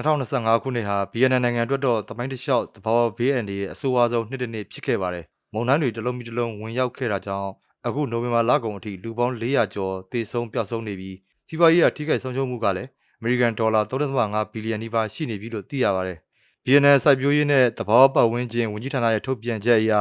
2025ခုနှစ်ဟာ BNN နိုင်ငံအတွက်တော့တမိုင်းတစ်လျှောက်သဘာဝဘေးအန္တရာယ်အဆိုးအဝါဆုံးနှစ်တစ်နှစ်ဖြစ်ခဲ့ပါတယ်။မုန်တိုင်းတွေတစ်လုံးပြီးတစ်လုံးဝင်ရောက်ခဲ့တာကြောင့်အခုနိုဝင်ဘာလကုန်အထိလူပေါင်း400ကျော်သေဆုံးပျောက်ဆုံးနေပြီးစီးပွားရေးအထိခိုက်ဆုံးရှုံးမှုကလည်းအမေရိကန်ဒေါ်လာ3.5ဘီလီယံနီးပါးရှိနေပြီလို့သိရပါတယ်။ BNN စိုက်ပျိုးရေးနဲ့သဘာဝပတ်ဝန်းကျင်ဝန်ကြီးဌာနရဲ့ထုတ်ပြန်ချက်အရ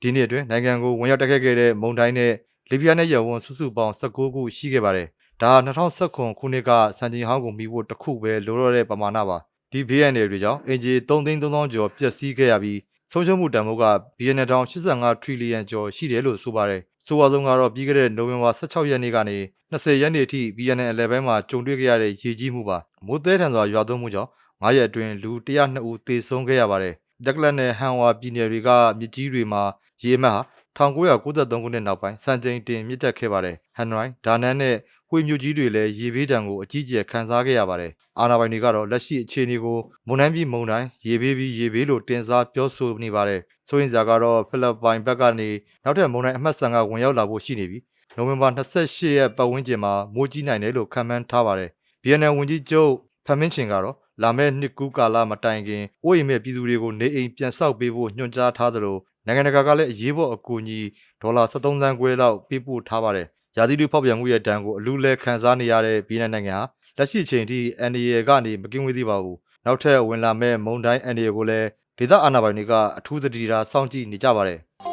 ဒီနှစ်အတွင်းနိုင်ငံကိုဝင်ရောက်တက်ခဲ့တဲ့မုန်တိုင်းနဲ့လေပြင်းနဲ့ရဝန်းစုစုပေါင်း19ခုရှိခဲ့ပါတယ်။ ဒါဟာ2019ခုနှစ်ကစံချိန်ဟောင်းကိုမီဖို့တစ်ခုပဲလိုတော့တဲ့ပမာဏပါ။ဒီဘေးအန္တရာယ်တွေကြောင့်အင်ဂျီ3သိန်း3000ကျော်ပျက်စီးခဲ့ရပြီးဆုံးရှုံးမှုတန်ဖိုးကဘီယံတောင်85ထရီလီယံကျော်ရှိတယ်လို့ဆိုပါတယ်။ဆိုပါဆုံးကတော့ပြီးခဲ့တဲ့နိုဝင်ဘာ16ရက်နေ့ကနေ20ရက်နေ့အထိ BNN အလယ်ပိုင်းမှာကြုံတွေ့ခဲ့ရတဲ့ရေကြီးမှုပါ။မိုးသည်ထန်စွာရွာသွန်းမှုကြောင့်9ရက်အတွင်းလူ102ဦးသေဆုံးခဲ့ရပါတယ်။ဒက်ကလတ်နဲ့ဟန်ဝါပြည်နယ်တွေကမြစ်ကြီးတွေမှာရေအမှတ်ဟာ1993ခုနှစ်နောက်ပိုင်းစံချိန်တင်မြင့်တက်ခဲ့ပါတယ်။ဟန်နရိုင်ဒါနန်နဲ့ ဝှေမြို့ကြီးတွေလည်းရေဘေးဒဏ်ကိုအကြီးအကျယ်ခံစားခဲ့ရပါတယ်။အာဏာပိုင်တွေကတော့လက်ရှိအခြေအနေကိုမုန်တိုင်းပြီးမုန်တိုင်းရေဘေးပြီးရေဘေးလို့တင်စားပြောဆိုနေပါတယ်။ဆိုရင်စရာကတော့ဖိလစ်ပိုင်ဘက်ကနေနောက်ထပ်မုန်တိုင်းအမှတ်ဆန်ကဝင်ရောက်လာဖို့ရှိနေပြီးနိုဝင်ဘာ28ရက်ပတ်ဝန်းကျင်မှာမိုးကြီးနိုင်တယ်လို့ခန့်မှန်းထားပါတယ်။ BNN ဝန်ကြီးချုပ်ဖန်မင်းချင်ကတော့လာမယ့်နှစ်ကူးကာလမတိုင်ခင်အိုးအိမ်မဲ့ပြည်သူတွေကိုနေအိမ်ပြန်ဆောက်ပေးဖို့ညွှန်ကြားထားသလိုနိုင်ငံတကာကလည်းအရေးပေါ်အကူအညီဒေါ်လာ73သန်းခွဲလောက်ပေးပို့ထားပါတယ်။ ရာသီတုဖောက်ပြန်မှုရဲ့တန်ကိုအလူးလဲခံစားနေရတဲ့ဗီယက်နမ်နိုင်ငံဟာလက်ရှိအချိန်ထိအန်ဒီယေကနေမကင်းဝေးသေးပါဘူး။နောက်ထပ်ဝင်လာမဲ့မုန်တိုင်းအန်ဒီယေကိုလည်းဒေသအာဏာပိုင်တွေကအထူးသတိထားစောင့်ကြည့်နေကြပါတယ်။